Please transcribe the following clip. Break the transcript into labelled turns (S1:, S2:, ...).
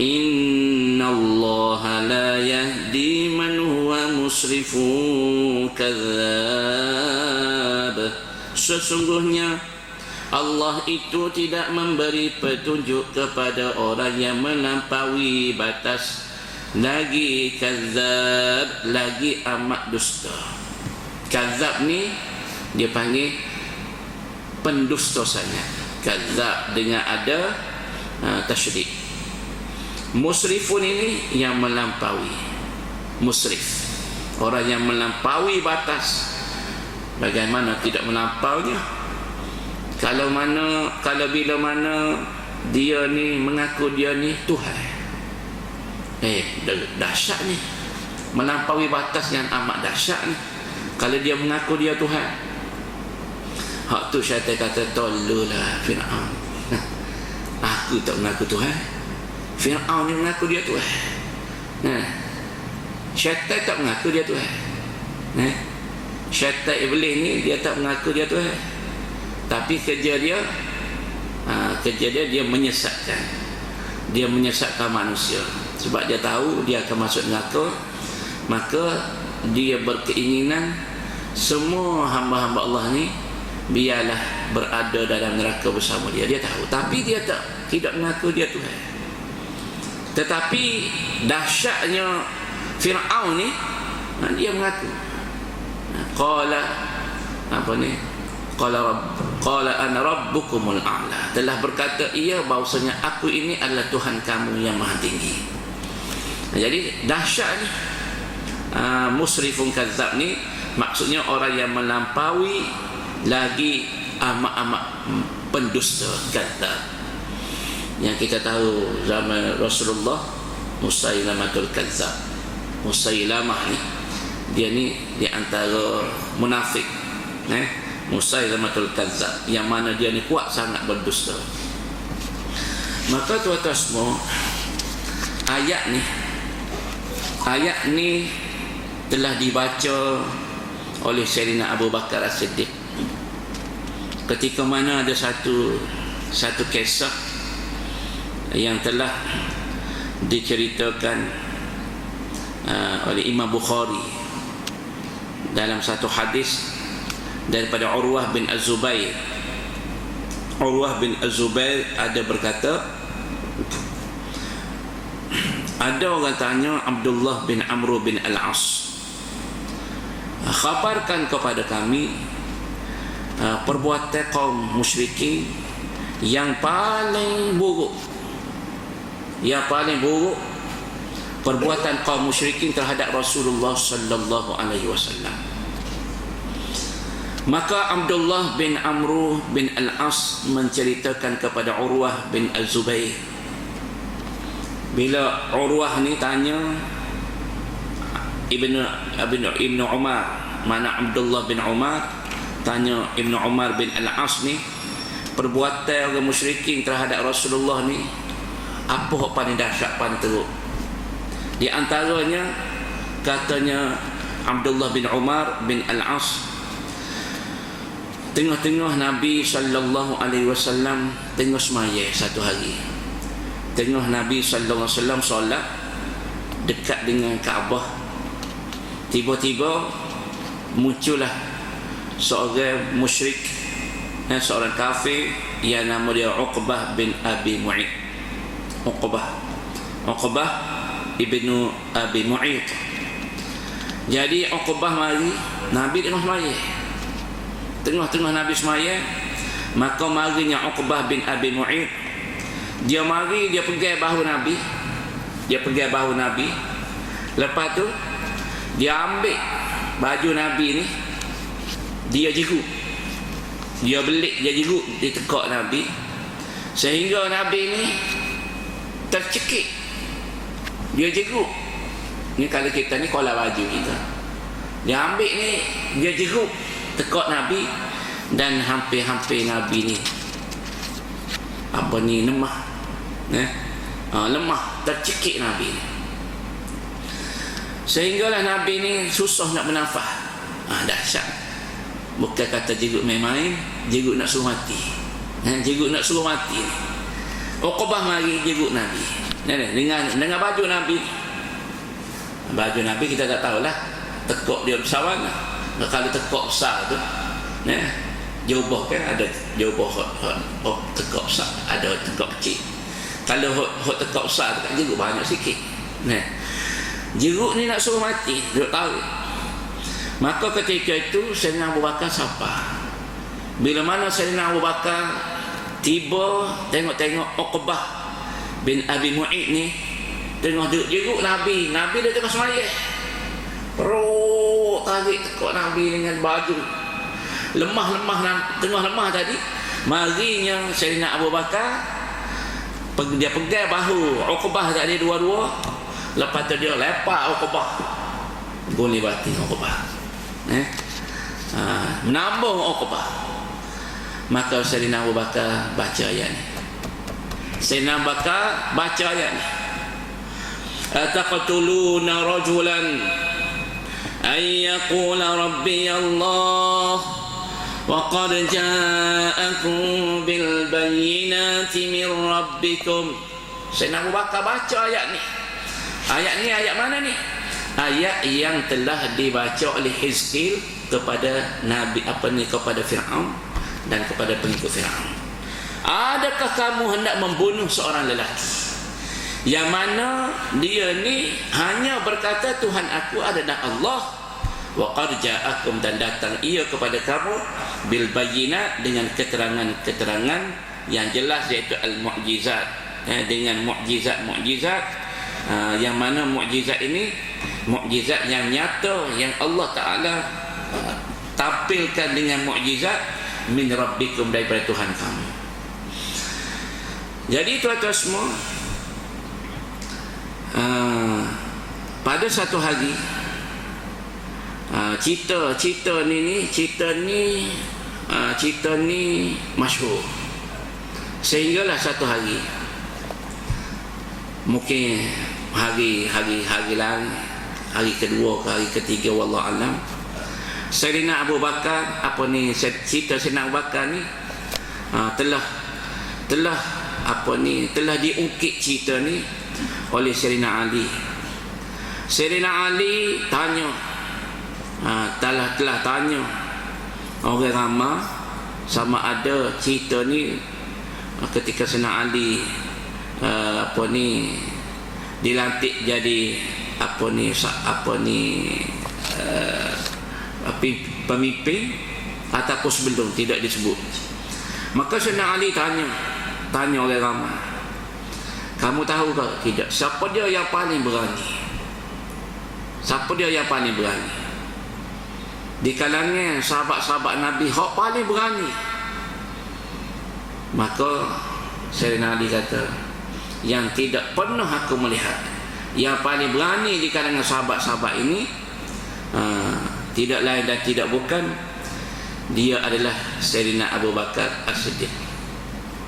S1: Inna Allah la yahdi man huwa musrifun kadzab Sesungguhnya Allah itu tidak memberi petunjuk kepada orang yang melampaui batas lagi kazab lagi amat dusta. Kazab ni dia panggil pendusta sangat kazab dengan ada uh, tasydid musrifun ini yang melampaui musrif orang yang melampaui batas bagaimana tidak melampaunya kalau mana kalau bila mana dia ni mengaku dia ni Tuhan Eh, dahsyat ni. Melampaui batas yang amat dahsyat ni. Kalau dia mengaku dia Tuhan. Hak tu syaitan kata, tolonglah Fir'aun. Aku tak mengaku Tuhan. Fir'aun ni mengaku dia Tuhan. Nah. Syaitan tak mengaku dia Tuhan. Nah. Syaitan iblis ni dia tak mengaku dia Tuhan. Tapi kerja dia ha, kerja dia dia menyesatkan. Dia menyesatkan manusia sebab dia tahu dia akan masuk neraka maka dia berkeinginan semua hamba-hamba Allah ni biarlah berada dalam neraka bersama dia dia tahu tapi dia tak tidak mengaku dia Tuhan tetapi dahsyatnya Fir'aun ni dia mengaku. Qala apa ni? Qala rabb qala ana rabbukumul a'la. Telah berkata ia bahwasanya aku ini adalah Tuhan kamu yang maha tinggi. Jadi dahsyat ni musrifun kadzab ni maksudnya orang yang melampaui lagi amat-amat pendusta kata yang kita tahu zaman Rasulullah Musailamatul Kadzab Musailamah ni dia ni di antara munafik eh? Musailamatul Kadzab yang mana dia ni kuat sangat berdusta. Maka tuan-tuan semua ayat ni ayat ni telah dibaca oleh Sayyidina Abu Bakar As-Siddiq. Ketika mana ada satu satu kisah yang telah diceritakan uh, oleh Imam Bukhari dalam satu hadis daripada Urwah bin Az-Zubair. Urwah bin Az-Zubair ada berkata ada orang tanya Abdullah bin Amr bin Al-As khabarkan kepada kami uh, perbuatan kaum musyrikin yang paling buruk yang paling buruk perbuatan kaum musyrikin terhadap Rasulullah sallallahu alaihi wasallam. Maka Abdullah bin Amr bin Al-As menceritakan kepada Urwah bin Az-Zubair bila Urwah ni tanya Ibnu Ibnu Ibnu Umar mana Abdullah bin Umar? Tanya Ibnu Umar bin Al-As ni perbuatan orang musyrikin terhadap Rasulullah ni apa yang paling dahsyat paling teruk? Di antaranya katanya Abdullah bin Umar bin Al-As tengah-tengah Nabi sallallahu alaihi wasallam tengah semaya satu hari. Tengah Nabi sallallahu alaihi wasallam solat dekat dengan Kaabah. Tiba-tiba muncullah seorang musyrik dan eh, seorang kafir yang nama dia Uqbah bin Abi Mu'id Uqbah. Uqbah ibnu Abi Mu'id jadi Uqbah mari Nabi tengah semaya. Tengah-tengah Nabi semaya maka marinya Uqbah bin Abi Mu'id dia mari dia pegang bahu Nabi. Dia pegang bahu Nabi. Lepas tu dia ambil baju Nabi ni dia jigu dia belik dia jigu dia tekak Nabi. Sehingga Nabi ni tercekik. Dia jigu ni kalau kita ni kola baju kita. Dia ambil ni dia jigu tekak Nabi dan hampir-hampir Nabi ni. Apa ni lemah. Eh? ha, lemah tercekik Nabi ni. Sehinggalah Nabi ni susah nak bernafas. Ha, dahsyat. Bukan kata jeruk main-main jeruk nak suruh mati. Eh, jeruk nak suruh mati Uqbah mari jeruk Nabi ni, dengan dengan baju Nabi. Baju Nabi kita tak tahulah. Tekuk dia besar mana. Kalau tekuk besar tu. Ni, jubah kan ada jubah hot, hot, hot tekuk besar. Ada tekuk kecil. Kalau hot, hot tekuk besar tu kan jeruk banyak sikit. Ni. Jeruk ni nak suruh mati. Jeruk tahu. Maka ketika itu Sayyidina Abu Bakar siapa? Bila mana Sayyidina Abu Bakar tiba tengok-tengok Uqbah bin Abi Mu'id ni tengok jeruk Nabi. Nabi dia tengah semayah. Perut tarik tekuk Nabi dengan baju. Lemah-lemah tengah lemah tadi. Marinya Sayyidina Abu Bakar dia pegang bahu Uqbah tadi dua-dua. Lepas tu dia lepak Uqbah. Guni batin Uqbah eh? ha, menambung Uqbah maka Sayyidina Abu Bakar baca ayat ni. Sayyidina Abu Bakar baca ayat ni. Ataqtuluna rajulan ay yaqula rabbi Allah wa qad ja'akum bil bayyinati min rabbikum. Sayyidina Abu Bakar baca ayat ni. Ayat ni ayat mana ni? Ayat yang telah dibaca oleh Hizkil kepada Nabi apa ni kepada Firaun dan kepada pengikut Firaun. Adakah kamu hendak membunuh seorang lelaki? Yang mana dia ni hanya berkata Tuhan aku adalah Allah. Wa qad ja'akum dan datang ia kepada kamu bil bayyinat dengan keterangan-keterangan yang jelas iaitu al mu'jizat eh, dengan mukjizat-mukjizat uh, yang mana mukjizat ini mukjizat yang nyata yang Allah Taala uh, tampilkan dengan mukjizat min rabbikum daripada Tuhan kamu. Jadi tuan-tuan semua uh, pada satu hari uh, cerita cerita ni ni cerita ni uh, cerita ni masyhur sehinggalah satu hari mungkin hari hari hari lain hari kedua ke hari ketiga wallah alam Sayyidina Abu Bakar apa ni cerita Sayyidina Abu Bakar ni ha, telah telah apa ni telah diungkit cerita ni oleh Sayyidina Ali. Sayyidina Ali tanya ha, telah telah tanya orang ramai sama ada cerita ni ketika Sayyidina Ali uh, apa ni dilantik jadi apa ni apa ni uh, pemimpin ataupun sebelum tidak disebut. Maka Sayyidina Ali tanya tanya oleh ramai. Kamu tahu ke tidak siapa dia yang paling berani? Siapa dia yang paling berani? Di kalangan sahabat-sahabat Nabi hak paling berani. Maka Sayyidina Ali kata yang tidak pernah aku melihat yang paling berani di kalangan sahabat-sahabat ini uh, tidak lain dan tidak bukan dia adalah Sayyidina Abu Bakar As-Siddiq